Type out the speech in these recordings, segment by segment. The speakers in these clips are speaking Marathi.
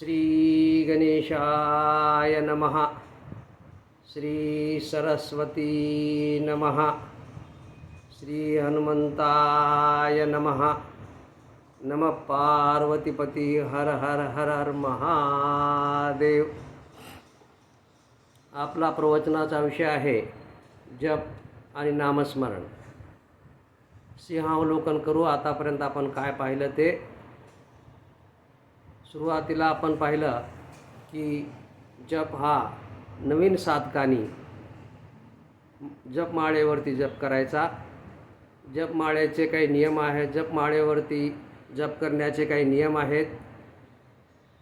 श्रीगणेशाय नमः। श्रीसरस्वती नमः। श्रीहनुमन्ताय नमः। नमः पार्वतीपती हर हर हर हर महादेव। आपला प्रवचनाचा विषय आहे जप आणि नामस्मरण. सिंहावलोकन करू आतापर्यंत आपण काय पाहिलं ते सुरुवातीला आपण पाहिलं की जप हा नवीन साधकानी जपमाळेवरती जप करायचा. जपमाळेचे काही नियम आहेत. जपमाळेवरती जप करण्याचे काही नियम आहेत.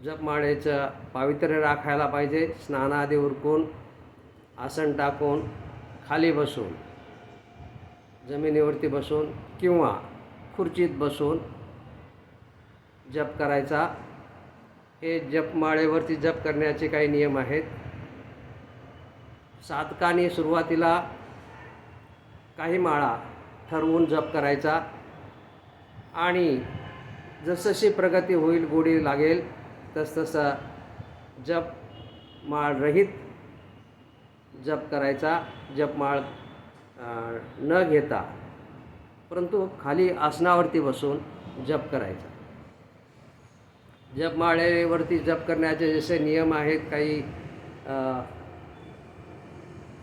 जपमाळेचं पावित्र्य राखायला पाहिजे. स्नानादी उरकून आसन टाकून खाली बसून जमिनीवरती बसून किंवा खुर्चीत बसून जप करायचा. हे जपमाळेवरती जप करण्याचे काही नियम आहेत. साधकाने सुरुवातीला काही माळा ठरवून जप करायचा आणि जसजशी प्रगती होईल गोडी लागेल तसतसं जप माळरहित जप करायचा. जपमाळ न घेता परंतु खाली आसनावरती बसून जप करायचा. जपमाळेवरती जप करण्याचे जसे नियम आहेत काही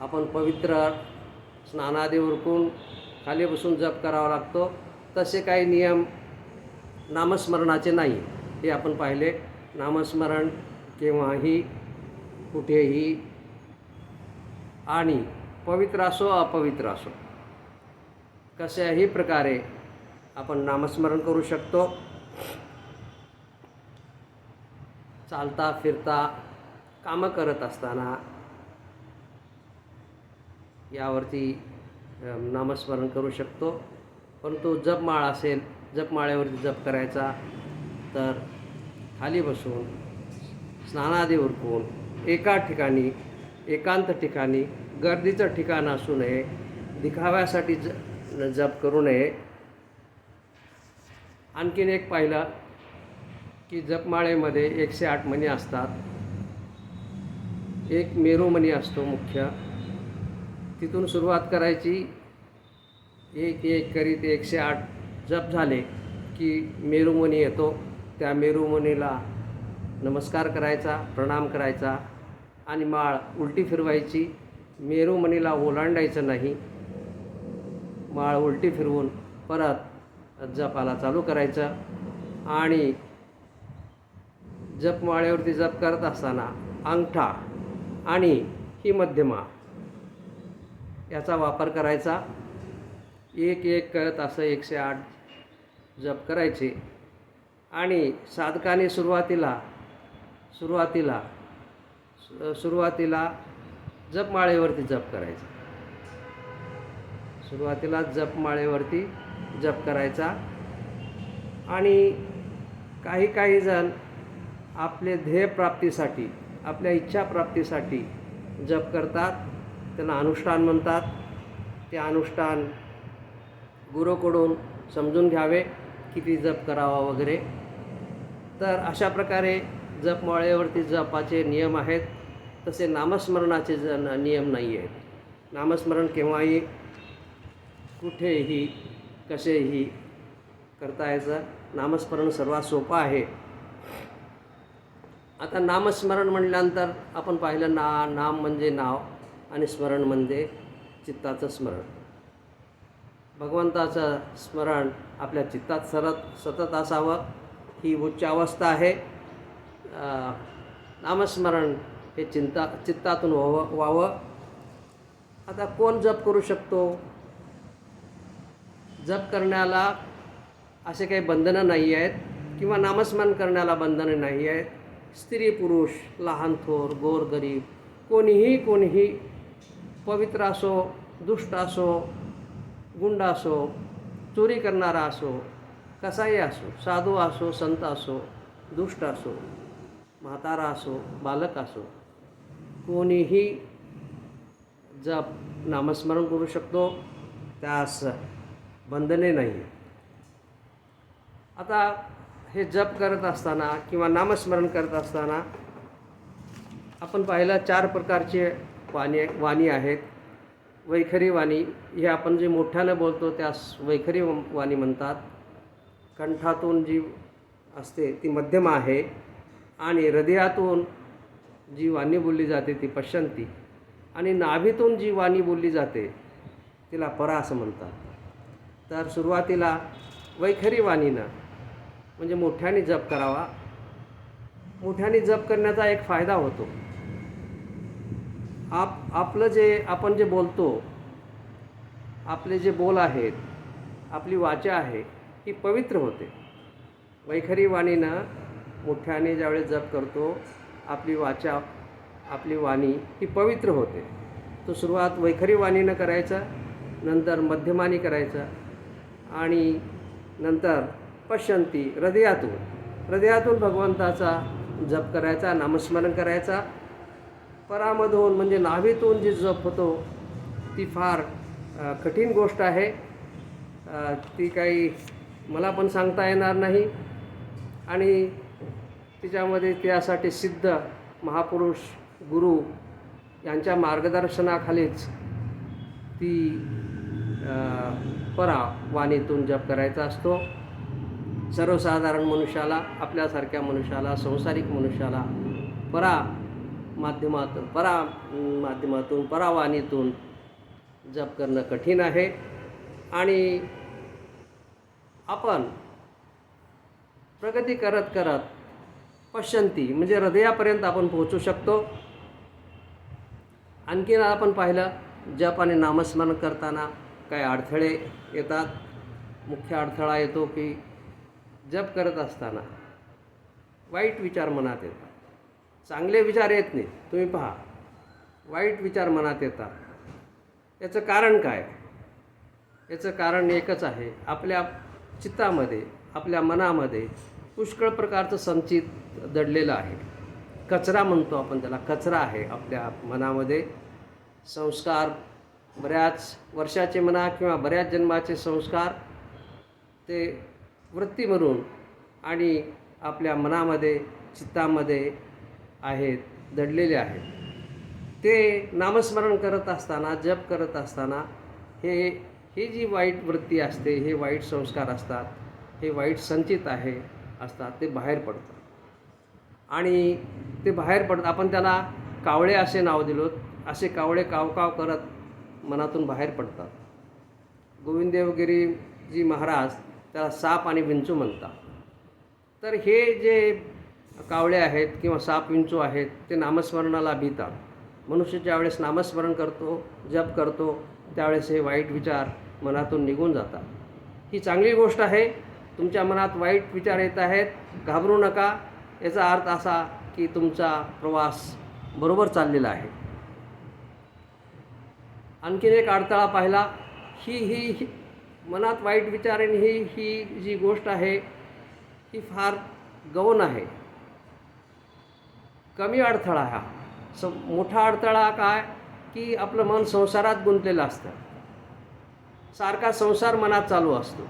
आपण पवित्र स्नानादी उरकून खाली बसून जप करावा लागतो. तसे काही नियम नामस्मरणाचे नाही हे आपण पाहिले. नामस्मरण केव्हाही कुठेही आणि पवित्र असो अपवित्र असो कशाही प्रकारे आपण नामस्मरण करू शकतो. चालता फिरता कामं करत असताना यावरती नामस्मरण करू शकतो. परंतु जपमाळ असेल जपमाळ्यावरती जप करायचा तर खाली बसून स्नानादी उरकून एका ठिकाणी एकांत ठिकाणी गर्दीचं ठिकाण असू नये दिखाव्यासाठी ज जप करू नये. आणखीन एक पाहिलं की जपमाळेमध्ये एकशे आठ मणी असतात. एक मेरूमणी असतो मुख्य. तिथून सुरुवात करायची. एक एक करीत एकशे आठ जप झाले की मेरूमणी येतो. त्या मेरूमणीला नमस्कार करायचा प्रणाम करायचा आणि माळ उलटी फिरवायची. मेरूमणीला ओलांडायचं नाही. माळ उलटी फिरवून परत जपाला चालू करायचं आणि जपमाळेवरती जप करत असताना अंगठा आणि ही मध्यमा याचा वापर करायचा. एक एक करत असं एकशे आठ जप करायचे. आणि साधकाने सुरुवातीला सुरुवातीला सुरुवातीला जपमाळेवरती जप करायचा. सुरुवातीला जपमाळेवरती जप करायचा. आणि काही काही जण आपले ध्येयप्राप्तीसाठी आपल्या इच्छाप्राप्तीसाठी जप करतात. त्यांना अनुष्ठान म्हणतात. ते अनुष्ठान गुरुकडून समजून घ्यावे किती जप करावा वगैरे. तर अशा प्रकारे जपमाळेवरती जपाचे नियम आहेत. तसे नामस्मरणाचे ज नियम नाही आहेत नामस्मरण केव्हाही कुठेही कसेही करता यायचं. नामस्मरण सर्वात सोपं आहे. आता नामस्मरण म्हटल्यानंतर आपण पाहिलं ना नाम म्हणजे नाव आणि स्मरण म्हणजे चित्ताचं स्मरण. भगवंताचं स्मरण आपल्या चित्तात सरत सतत असावं ही उच्च अवस्था आहे. नामस्मरण हे चिंता चित्तातून व्हावं व्हावं. आता कोण जप करू शकतो? जप करण्याला असे काही बंधनं नाही आहेत किंवा नामस्मरण करण्याला बंधनं नाही आहेत. स्त्री पुरुष लहान थोर गोरगरीब कोणीही कोणीही पवित्र असो दुष्ट असो गुंड असो चोरी करणारा असो कसाही असो साधू असो संत असो दुष्ट असो म्हातारा असो बालक असो कोणीही जप नामस्मरण करू शकतो त्यास बंधने नाही आता हे जप करत असताना किंवा नामस्मरण करत असताना आपण पाहिलं चार प्रकारचे वाणी वाणी आहेत. वैखरी वाणी हे आपण जे मोठ्यानं बोलतो त्यास वैखरी वाणी म्हणतात. कंठातून जी असते ती मध्यम आहे आणि हृदयातून जी वाणी बोलली जाते ती पश्चंती आणि नाभीतून जी वाणी बोलली जाते तिला परा असं म्हणतात. तर सुरुवातीला वैखरी वाणीनं म्हणजे मोठ्याने जप करावा. मोठ्याने जप करण्याचा एक फायदा होतो. आप आपलं जे आपण जे बोलतो आपले जे बोल आहेत आपली वाचा आहे ही पवित्र होते. वैखरी वाणीनं मोठ्याने ज्यावेळेस जप करतो आपली वाचा आपली वाणी ही पवित्र होते. तो सुरुवात वैखरी वाणीनं करायचा नंतर मध्यमानी करायचा आणि नंतर पश्यंती हृदयातून. हृदयातून भगवंताचा जप करायचा नामस्मरण करायचा. परामधून म्हणजे नाभीतून जी जप होतो ती फार कठीण गोष्ट आहे. ती काही मला पण सांगता येणार नाही. आणि तिच्यामध्ये त्यासाठी सिद्ध महापुरुष गुरु यांच्या मार्गदर्शनाखालीच ती परा वाणीतून जप करायचा असतो. सर्वसाधारण मनुष्याला आपल्यासारख्या मनुष्याला संसारिक मनुष्याला परा माध्यमातून परा माध्यमातून परावाणीतून जप करणं कठीण आहे. आणि आपण प्रगती करत करत पश्चंती म्हणजे हृदयापर्यंत आपण पोहोचू शकतो. आणखीन आपण पाहिलं जप आणि नामस्मरण करताना काही अडथळे येतात. मुख्य अडथळा येतो की जप करत असताना वाईट विचार मनात येतात. चांगले विचार येत नाही तुम्ही पहा. वाईट विचार मनात येतात. याचं कारण काय? याचं कारण एकच आहे. आपल्या चित्तामध्ये आपल्या मनामध्ये पुष्कळ प्रकारचं संचित दडलेलं आहे. कचरा म्हणतो आपण त्याला. कचरा आहे आपल्या मनामध्ये. संस्कार बऱ्याच वर्षाचे म्हणा किंवा बऱ्याच जन्माचे संस्कार ते वृत्ती म्हणून आणि आपल्या मनामध्ये चित्तामध्ये आहेत दडलेले आहेत. ते नामस्मरण करत असताना जप करत असताना हे ही जी वाईट वृत्ती असते हे वाईट संस्कार असतात हे वाईट संचित आहे असतात ते बाहेर पडतात. आणि ते बाहेर पडत आपण त्याला कावळे असे नाव दिलो असे कावळे कावकाव करत मनातून बाहेर पडतात. गोविंददेवगिरीजी महाराज त्याला साप आणि विंचू म्हणतात. तर हे जे कावळे आहेत किंवा साप विंचू आहेत ते नामस्मरणाला भितात मनुष्य ज्यावेळेस नामस्मरण करतो जप करतो त्यावेळेस हे वाईट विचार मनातून निघून जातात. ही चांगली गोष्ट आहे. तुमच्या मनात वाईट विचार येत आहेत घाबरू नका. याचा अर्थ असा की तुमचा प्रवास बरोबर चाललेला आहे. आणखीन एक अडथळा पाहिला. ही ही ही मनात वाईट विचार आणि ही ही जी गोष्ट आहे ही फार गौण आहे. कमी अडथळा हा. स मोठा अडथळा काय? की आपलं मन संसारात गुंतलेलं असतं. सारखा संसार मनात चालू असतो.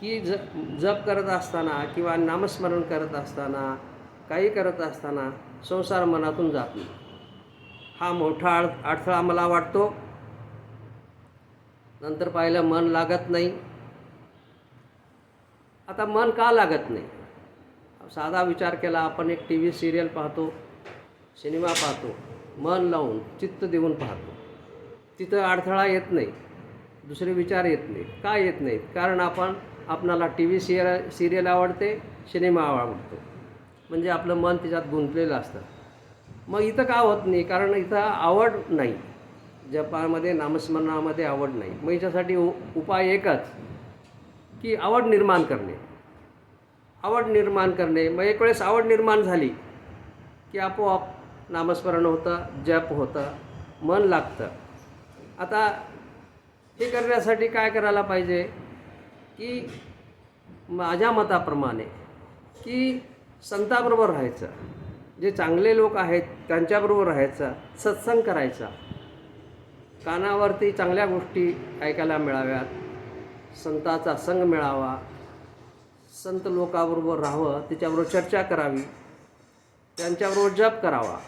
की ज जप करत असताना किंवा नामस्मरण करत असताना काही करत असताना संसार मनातून जात नाही. हा मोठा अड अडथळा मला वाटतो. नंतर पाहिलं मन लागत नाही. आता मन का लागत नाही? साधा विचार केला आपण एक टी व्ही सिरियल पाहतो सिनेमा पाहतो मन लावून चित्त देऊन पाहतो. तिथं अडथळा येत नाही दुसरे विचार येत नाही का येत नाहीत? कारण आपण आपणाला टी व्ही सिरियल सिरियल आवडते सिनेमा आवडतो. म्हणजे आपलं मन त्याच्यात गुंतलेलं असतं. मग इथं का होत नाही? कारण इथं आवड नाही. जपामध्ये नामस्मरणामध्ये आवड नाही. मग याच्यासाठी उ उपाय एकच की आवड निर्माण करणे. आवड निर्माण करणे. मग एक वेळेस आवड निर्माण झाली की आपोआप नामस्मरण होतं जप होतं मन लागतं. आता हे करण्यासाठी काय करायला पाहिजे की माझ्या मताप्रमाणे की संताबरोबर राहायचं. जे चांगले लोक आहेत त्यांच्याबरोबर राहायचं सत्संग करायचा. कानावरती चांगल्या गोष्टी ऐकायला मिळाव्यात. संताचा संग मिळावा. संत लोकाबरोबर राहावं त्याच्याबरोबर चर्चा करावी. त्यांच्याबरोबर जप करावा.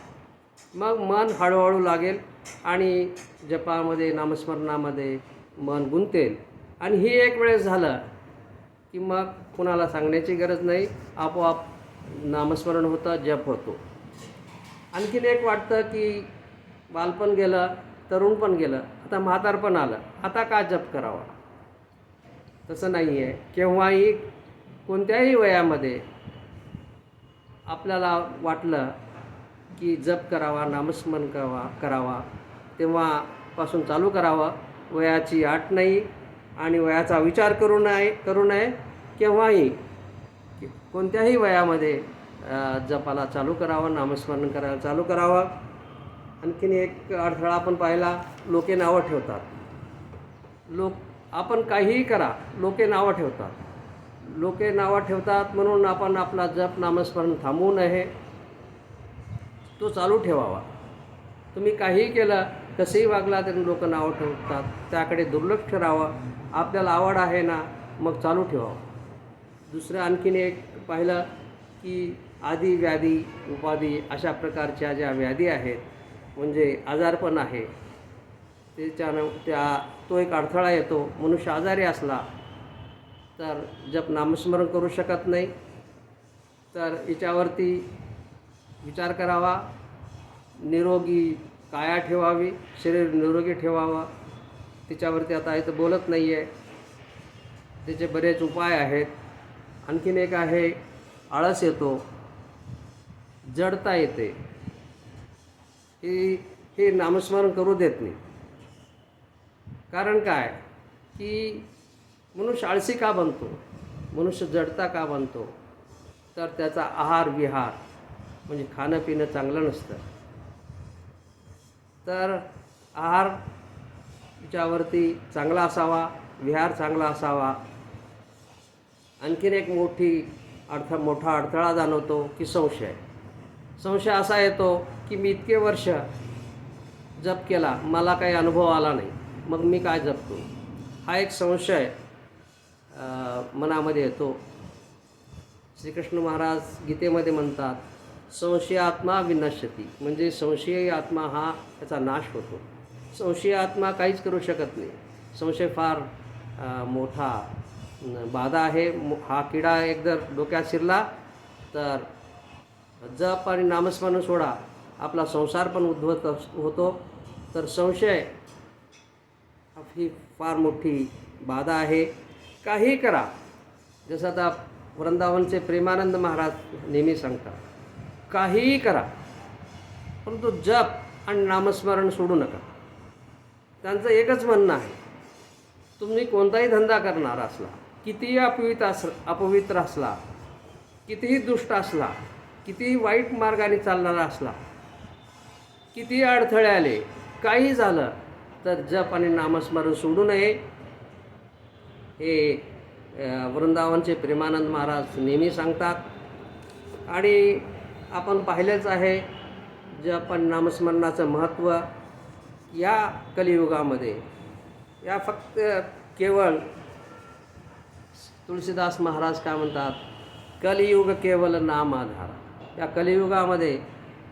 मग मन हळूहळू लागेल आणि जपामध्ये नामस्मरणामध्ये मन गुंतेल. आणि ही एक वेळेस झालं की मग कुणाला सांगण्याची गरज नाही. आपोआप नामस्मरण होतं जप होतो. आणखीन एक वाटतं की बालपण गेलं तरुण पण गेलं आता म्हातारपण आलं. आता का जप करावा? तसं नाही आहे केव्हाही कोणत्याही वयामध्ये आपल्याला वाटलं की जप करावा नामस्मरण करावा करावा तेव्हापासून चालू करावं. वयाची आट नाही आणि वयाचा विचार करू नये करू नये. केव्हाही कोणत्याही वयामध्ये जपाला चालू करावं नामस्मरण करायला चालू करावं. आणखीन एक अडथळा आपण पाहिला लोके नावं ठेवतात. लोक आपण काहीही करा लोके नावं ठेवतात. लोके नावं ठेवतात म्हणून आपण आपला जप नामस्मरण थांबवू नये. तो चालू ठेवावा. तुम्ही काहीही केलं कसंही वागला तरी लोक नावं ठेवतात. त्याकडे दुर्लक्ष ठरावं आपल्याला आवड आहे ना मग चालू ठेवावं. दुसरं आणखीन एक पाहिलं की आदी व्याधी उपाधी अशा प्रकारच्या ज्या व्याधी आहेत म्हणजे आजारपण आहे. त्याच्यानं त्या तो एक अडथळा येतो. मनुष्य आजारी असला तर जप नामस्मरण करू शकत नाही. तर याच्यावरती विचार करावा. निरोगी काया ठेवावी. शरीर निरोगी ठेवावा. तिच्यावरती आता इथं बोलत नाही आहे त्याचे बरेच उपाय आहेत. आणखीन एक आहे आळस येतो. जडता येते. हे हे नामस्मरण करू देत नाही. कारण काय? की मनुष्य आळसी का बनतो? मनुष्य जडता का बनतो? तर त्याचा आहार विहार म्हणजे खाणं पिणं चांगलं नसतं. तर आहार याच्यावरती चांगला असावा विहार चांगला असावा. आणखीन एक मोठी अडथ मोठा अडथळा जाणवतो की संशय. संशय असा येतो की मी इतके वर्ष जप केला मला काही अनुभव आला नाही. मग मी काय जपतो? हा एक संशय मनामध्ये येतो. श्रीकृष्ण महाराज गीतेमध्ये म्हणतात संशय आत्मा विनश्यती म्हणजे संशयी आत्मा हा त्याचा नाश होतो. संशय आत्मा काहीच करू शकत नाही. संशय फार मोठा बाधा आहे. हा किडा एक जर डोक्यात शिरला तर जप आणि नामस्मरण सोडा. आपला संसार पण उद्भवत अस- होतो. तर संशय ही फार मोठी बाधा आहे. काही करा. जसं आता वृंदावनचे प्रेमानंद महाराज नेहमी सांगतात. काहीही करा. परंतु जप आणि नामस्मरण सोडू नका. त्यांचं एकच म्हणणं आहे. तुम्ही कोणताही धंदा करणार असला कितीही अपवित अस अपवित्र असला कितीही दुष्ट असला कितीही वाईट मार्गाने चालणारा असला किती अडथळे आले काही झालं तर जप आणि नामस्मरण सोडू नये. हे वृंदावनचे प्रेमानंद महाराज नेहमी सांगतात. आणि आपण पाहिलेच आहे जप आणि नामस्मरणाचं महत्त्व या कलियुगामध्ये. या फक्त केवळ तुळशीदास महाराज काय म्हणतात कलियुग केवळ नाम आधार या कलियुगामध्ये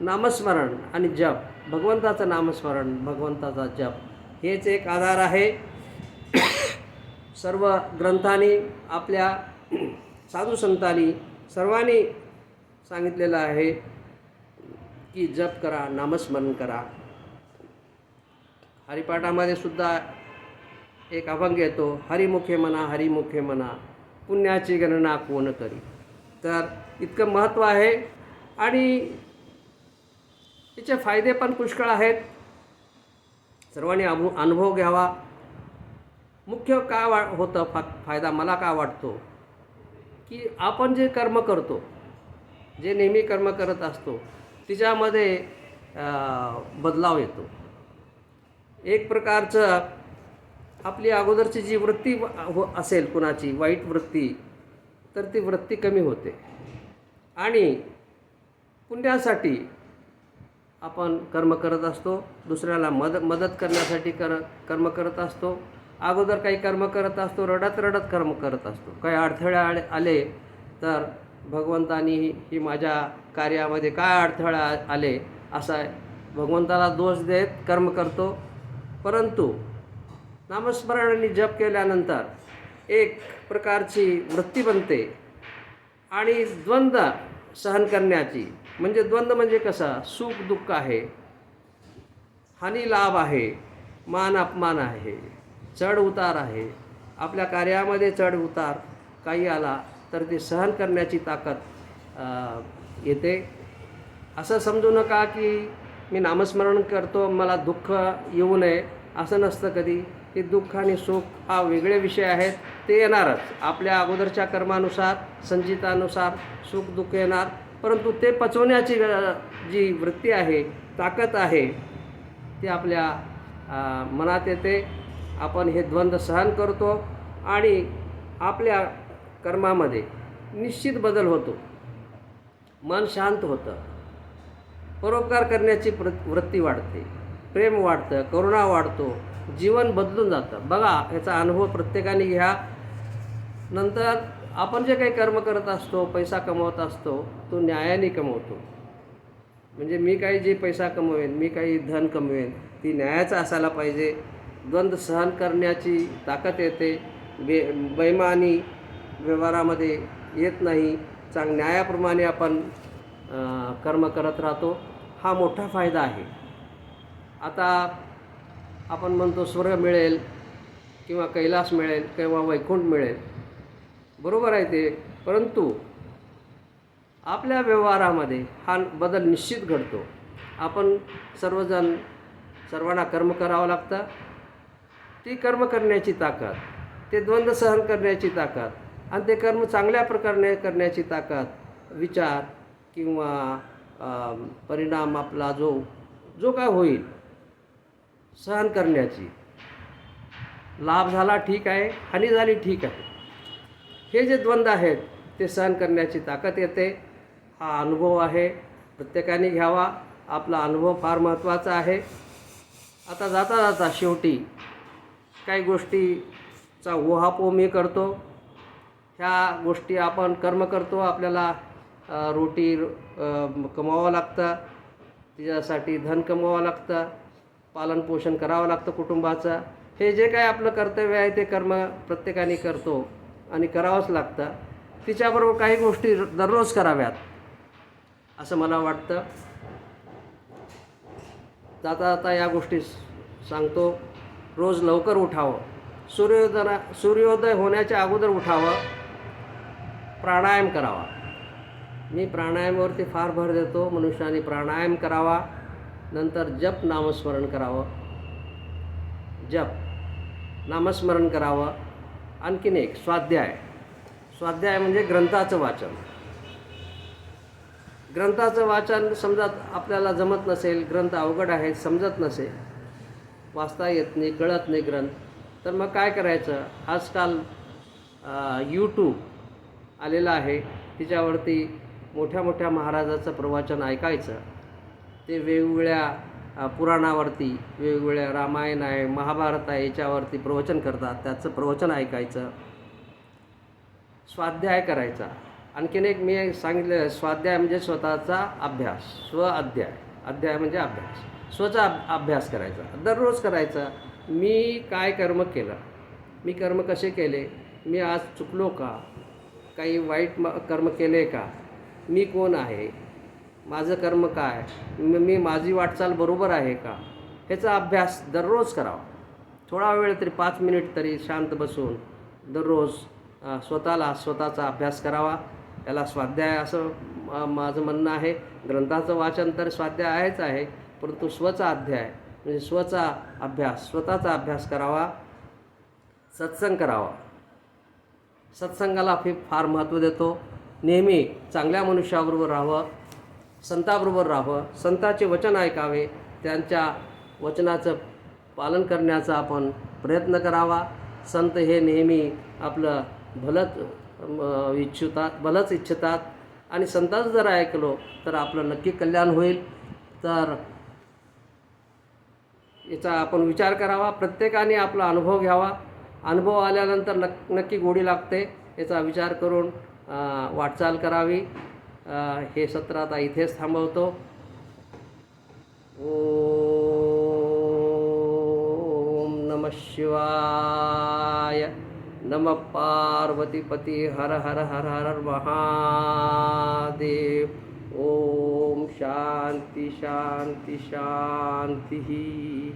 नामस्मरण आणि जप भगवंताचं नामस्मरण भगवंताचा जप. हेच एक आधार आहे. सर्व ग्रंथांनी आपल्या साधू संतांनी सर्वांनी सांगितलेलं आहे की जप करा नामस्मरण करा. हरिपाठामध्ये सुद्धा एक अभंग येतो हरिमुखे म्हणा हरिमुखे म्हणा पुण्याची गणना कोण करी? तर इतकं महत्त्व आहे. आणि तिचे फायदे पण पुष्कळ आहेत. सर्वांनी अभु अनुभव घ्यावा. मुख्य काय वा होतं फा फायदा मला का वाटतो? की आपण जे कर्म करतो जे नेहमी कर्म करत असतो तिच्यामध्ये बदलाव येतो. एक प्रकारचं आपली अगोदरची जी वृत्ती हो, असेल कुणाची वाईट वृत्ती तर ती वृत्ती कमी होते. आणि पुण्यासाठी आपण कर्म करत असतो दुसऱ्याला मद मदत करण्यासाठी कर कर्म करत असतो. अगोदर काही कर्म करत असतो रडत रडत कर्म करत असतो. काही अडथळे आले आले तर भगवंतानी ही माझ्या कार्यामध्ये काय अडथळा आले असा आहे भगवंताला दोष देत कर्म करतो. परंतु नामस्मरण आणि जप केल्यानंतर एक प्रकारची वृत्ती बनते. आणि द्वंद्व सहन करण्याची. म्हणजे द्वंद्व म्हणजे कसा? सुख दुःख आहे. हानी लाभ आहे. मान अपमान आहे. चढ उतार आहे. आपल्या कार्यामध्ये चढ उतार काही आला तर ते सहन करण्याची ताकद येते. असं समजू नका की मी नामस्मरण करतो मला दुःख येऊ नये असं नसतं कधी. हे दुःख आणि सुख हा वेगळे विषय आहेत ते येणारच. आपल्या अगोदरच्या कर्मानुसार संचितानुसार सुख दुःख येणार परंतु ते पचवण्याची जी वृत्ती आहे ताकद आहे ती आपल्या मनात येते. आपण हे द्वंद्व सहन करतो आणि आपल्या कर्मामध्ये निश्चित बदल होतो. मन शांत होतं. परोपकार करण्याची प्र वृत्ती वाढते. प्रेम वाढतं करुणा वाढतो. जीवन बदलून जातं. बघा याचा अनुभव प्रत्येकाने घ्या. नंतर आपण जे काही कर्म करत असतो पैसा कमवत असतो तो न्यायाने कमवतो. म्हणजे मी काही जे पैसा कमवेन मी काही धन कमवेन ती न्यायाचं असायला पाहिजे. द्वंद्व सहन करण्याची ताकद येते. बे बैमानी व्यवहारामध्ये येत नाही. चांग न्यायाप्रमाणे आपण कर्म करत राहतो. हा मोठा फायदा आहे. आता आपण म्हणतो स्वर्ग मिळेल किंवा कैलास मिळेल किंवा वैकुंठ मिळेल. बरोबर आहे ते. परंतु आपल्या व्यवहारामध्ये हा बदल निश्चित घडतो. आपण सर्वजण सर्वांना कर्म करावं लागतं. ती कर्म करण्याची ताकद ते द्वंद्व सहन करण्याची ताकद आणि ते कर्म चांगल्या प्रकारे करण्याची ताकद विचार किंवा परिणाम आपला जो जो काय होईल सहन करण्याची. लाभ झाला ठीक आहे हानी झाली ठीक आहे. हे जे द्वंद्व आहेत ते सहन करण्याची ताकद येते. हा अनुभव आहे. प्रत्येकाने घ्यावा. आपला अनुभव फार महत्त्वाचा आहे. आता जाता जाता शेवटी काही गोष्टीचा ओहापोह मी करतो. ह्या गोष्टी आपण कर्म करतो. आपल्याला रोटी कमवावं लागतं. तिच्यासाठी धन कमवावं लागतं. पालनपोषण करावं लागतं कुटुंबाचं. हे जे काय आपलं कर्तव्य आहे ते कर्म प्रत्येकाने करतो आणि करावंच लागतं. तिच्याबरोबर काही गोष्टी दररोज कराव्यात असं मला वाटतं. जाता जाता या गोष्टी सांगतो. रोज लवकर उठावं. सूर्योदय सूर्योदय होण्याच्या अगोदर उठावं. प्राणायाम करावा. मी प्राणायामावरती फार भर देतो. मनुष्याने प्राणायाम करावा. नंतर जप नामस्मरण करावं. जप नामस्मरण करावं. आणखीन एक स्वाध्याय. स्वाध्याय म्हणजे ग्रंथाचं वाचन. ग्रंथाचं वाचन समजा आपल्याला जमत नसेल ग्रंथ अवघड आहेत समजत नसेल वाचता येत नाही कळत नाही ग्रंथ तर मग काय करायचं? आजकाल यूट्यूब आलेलं आहे. तिच्यावरती मोठ्या मोठ्या महाराजाचं प्रवचन ऐकायचं. ते वेगवेगळ्या पुराणावरती वेगवेगळ्या रामायण आहे महाभारत आहे याच्यावरती प्रवचन करतात. त्याचं प्रवचन ऐकायचं. स्वाध्याय करायचा. आणखीन एक मी सांगितलं स्वाध्याय म्हणजे स्वतःचा अभ्यास स्व अध्याय. अध्याय म्हणजे अभ्यास. स्वचा अभ्यास करायचा. दररोज करायचा. मी काय कर्म केलं? मी कर्म कसे केले? मी आज चुकलो का? काही वाईट म कर्म केले का? मी कोण आहे? माझं कर्म काय? मी माझी वाटचाल बरोबर आहे का? ह्याचा अभ्यास दररोज करावा. थोडा वेळ तरी पाच मिनिट तरी शांत बसून दररोज स्वतःला स्वतःचा अभ्यास करावा. याला स्वाध्याय असं माझं म्हणणं आहे. ग्रंथाचं वाचन तर स्वाध्याय आहेच आहे परंतु स्वचा अध्याय म्हणजे स्वचा अभ्यास स्वतःचा अभ्यास करावा सत्संग करावा. सत्संगाला फी फार महत्त्व देतो. नेहमी चांगल्या मनुष्याबरोबर राहावं. संताबरोबर राहावं संताचे वचन ऐकावे त्यांच्या वचनाचं पालन करण्याचा आपण प्रयत्न करावा. संत हे नेहमी आपलं भलंच इच्छितात भलंच इच्छितात. आणि संताचं जर ऐकलो तर आपलं नक्की कल्याण होईल. तर याचा आपण विचार करावा प्रत्येकाने आपला अनुभव घ्यावा. अनुभव आल्यानंतर नक्की गोडी लागते याचा विचार करून वाटचाल करावी. हे सत्र आता इथेच थांबवतो. ओम नम शिवाय. नम पार्वतीपती हर हर हर हर महादेव. ओम शांती शांती शांती.